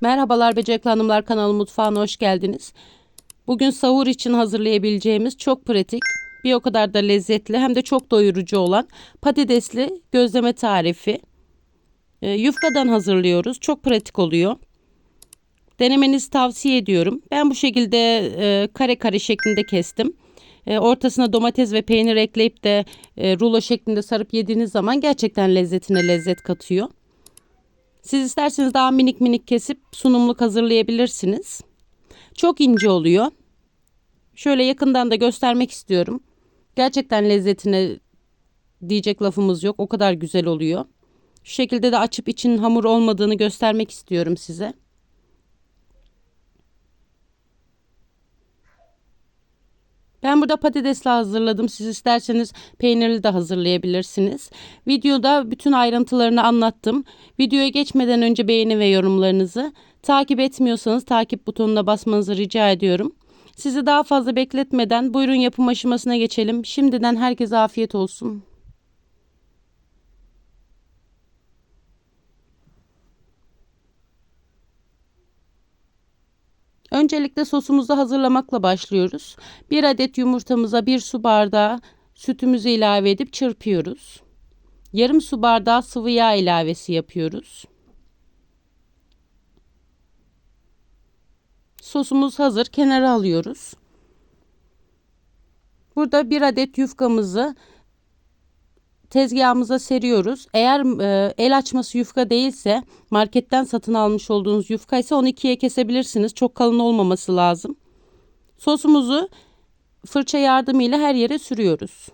Merhabalar Becerikli Hanımlar kanalı mutfağına hoş geldiniz. Bugün sahur için hazırlayabileceğimiz çok pratik, bir o kadar da lezzetli hem de çok doyurucu olan patatesli gözleme tarifi. E, yufkadan hazırlıyoruz. Çok pratik oluyor. Denemenizi tavsiye ediyorum. Ben bu şekilde e, kare kare şeklinde kestim. E, ortasına domates ve peynir ekleyip de e, rulo şeklinde sarıp yediğiniz zaman gerçekten lezzetine lezzet katıyor. Siz isterseniz daha minik minik kesip sunumluk hazırlayabilirsiniz. Çok ince oluyor. Şöyle yakından da göstermek istiyorum. Gerçekten lezzetine diyecek lafımız yok. O kadar güzel oluyor. Şu şekilde de açıp için hamur olmadığını göstermek istiyorum size. Ben burada patatesli hazırladım. Siz isterseniz peynirli de hazırlayabilirsiniz. Videoda bütün ayrıntılarını anlattım. Videoya geçmeden önce beğeni ve yorumlarınızı takip etmiyorsanız takip butonuna basmanızı rica ediyorum. Sizi daha fazla bekletmeden buyurun yapım aşamasına geçelim. Şimdiden herkese afiyet olsun. Öncelikle sosumuzu hazırlamakla başlıyoruz. Bir adet yumurtamıza bir su bardağı sütümüzü ilave edip çırpıyoruz. Yarım su bardağı sıvı yağ ilavesi yapıyoruz. Sosumuz hazır. Kenara alıyoruz. Burada bir adet yufkamızı tezgahımıza seriyoruz. Eğer e, el açması yufka değilse marketten satın almış olduğunuz yufka ise onu ikiye kesebilirsiniz. Çok kalın olmaması lazım. Sosumuzu fırça yardımıyla her yere sürüyoruz.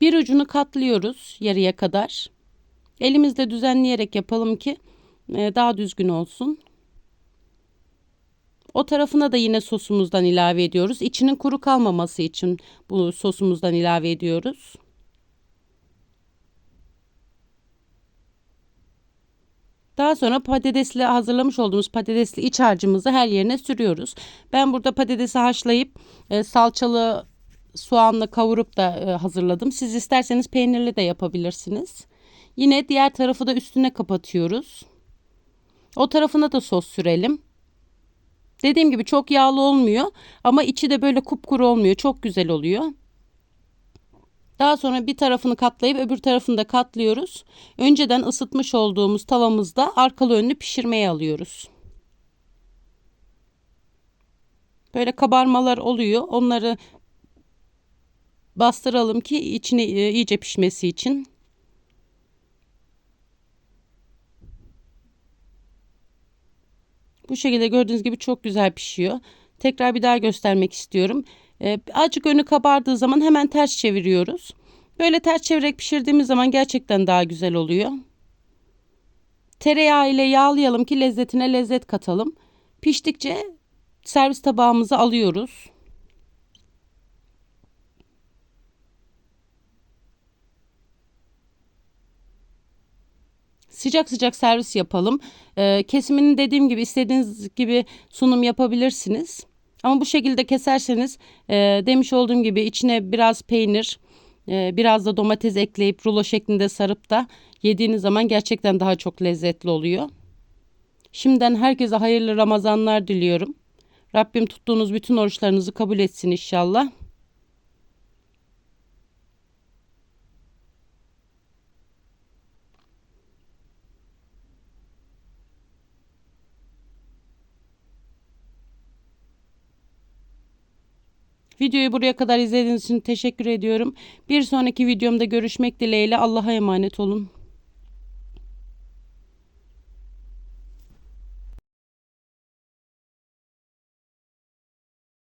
Bir ucunu katlıyoruz yarıya kadar. Elimizle düzenleyerek yapalım ki e, daha düzgün olsun. O tarafına da yine sosumuzdan ilave ediyoruz. İçinin kuru kalmaması için bu sosumuzdan ilave ediyoruz. Daha sonra patatesli hazırlamış olduğumuz patatesli iç harcımızı her yerine sürüyoruz. Ben burada patatesi haşlayıp e, salçalı soğanla kavurup da e, hazırladım. Siz isterseniz peynirli de yapabilirsiniz. Yine diğer tarafı da üstüne kapatıyoruz. O tarafına da sos sürelim. Dediğim gibi çok yağlı olmuyor ama içi de böyle kupkuru olmuyor. Çok güzel oluyor. Daha sonra bir tarafını katlayıp öbür tarafını da katlıyoruz. Önceden ısıtmış olduğumuz tavamızda arkalı önlü pişirmeye alıyoruz. Böyle kabarmalar oluyor. Onları bastıralım ki içine iyice pişmesi için. Bu şekilde gördüğünüz gibi çok güzel pişiyor. Tekrar bir daha göstermek istiyorum. Ee, azıcık önü kabardığı zaman hemen ters çeviriyoruz. Böyle ters çevirerek pişirdiğimiz zaman gerçekten daha güzel oluyor. Tereyağı ile yağlayalım ki lezzetine lezzet katalım. Piştikçe servis tabağımıza alıyoruz. Sıcak sıcak servis yapalım. Ee, kesimini dediğim gibi istediğiniz gibi sunum yapabilirsiniz. Ama bu şekilde keserseniz e, demiş olduğum gibi içine biraz peynir, e, biraz da domates ekleyip rulo şeklinde sarıp da yediğiniz zaman gerçekten daha çok lezzetli oluyor. Şimdiden herkese hayırlı Ramazanlar diliyorum. Rabbim tuttuğunuz bütün oruçlarınızı kabul etsin inşallah. Videoyu buraya kadar izlediğiniz için teşekkür ediyorum. Bir sonraki videomda görüşmek dileğiyle Allah'a emanet olun.